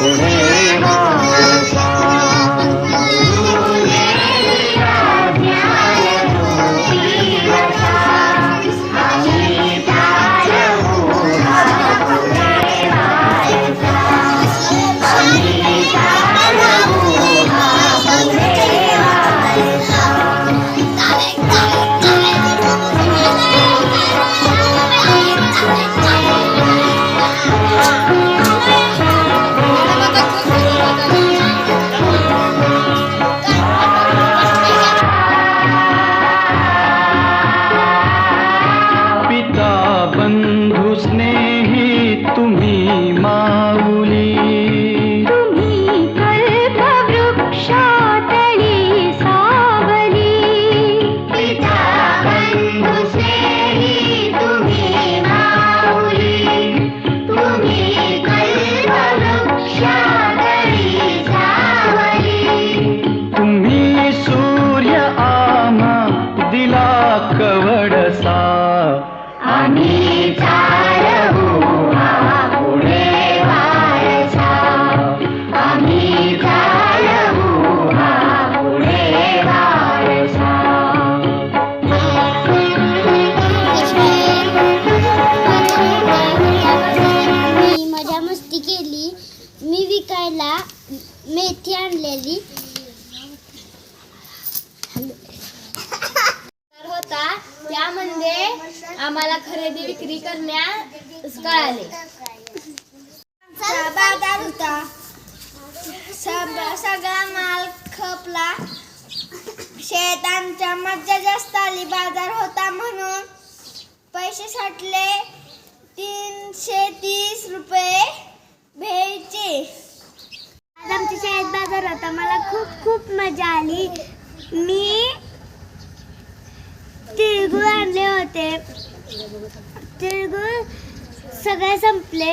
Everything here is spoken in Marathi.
Música मी मजा मस्ती केली. मी विकायला मेथी आणलेली होता त्यामध्ये आम्हाला खरेदी विक्री करण्यास कळाले. बाजार होता. सगळा माल खपला. शेतांच्या मज्जा जास्त आली बाजार होता म्हणून. पैसे साठले. तीनशे तीस रुपये भेटचे. आज आमच्या शाळेत बाजार होता. मला खूप खूप मजा आली. मी तिळगुळ आणले होते. तिळगुळ सगळे संपले